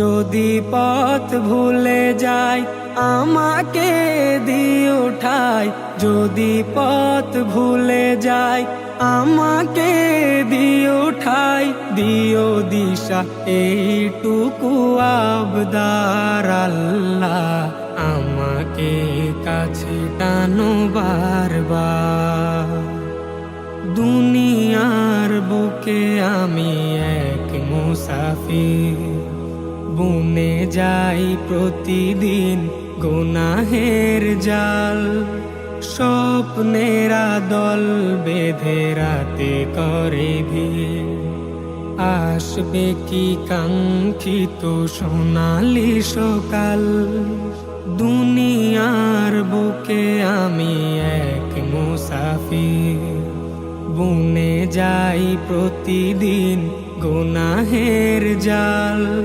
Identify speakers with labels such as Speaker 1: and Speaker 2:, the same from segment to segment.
Speaker 1: যদি পথ ভুলে যায় আমাকে দিয়ে উঠাই। যদি পথ ভুলে যায় আমাকে দিয়ে উঠাই। দিও দিশা, এইটুকু আবদার আল্লাহ। আমাকে কাছে টানো বারবার। দুনিয়ার বুকে আমি এক মুসাফির। বুনে যাই প্রতিদিন গুনাহের জাল। স্বপ্নেরা দল বেঁধে রাতে করে আসবে কি কাঙ্ক্ষিত সোনালি সকাল? দুনিয়ার বুকে আমি এক মুসাফির। বুনে যাই প্রতিদিন গুনাহের জাল।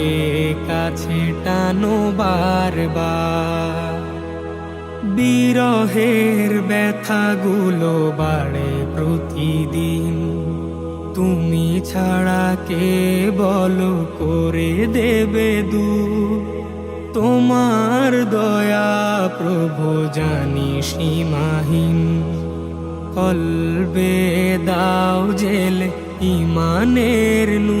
Speaker 1: আমাকে কাছে টানো বারবার। বিরহের ব্যথাগুলো বাড়ে প্রতিদিন। তুমি ছাড়া কে বলো করে দেবে দু তোমার দয়া প্রভু জানি সীমাহীন। কলবে দাও জেলে ইমানের নু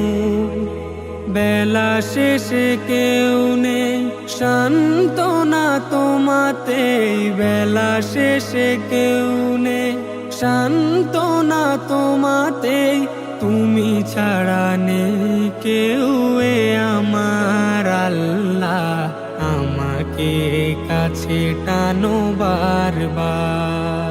Speaker 1: বেলা শেষে কেউ নেই। শান্তনা তোমাতে বেলা শেষে কেউ নেই। শান্তনা তোমাতে তুমি ছাড়া নেই। কেউ এ আমার আল্লাহ আমাকে কাছে টানো বারবার।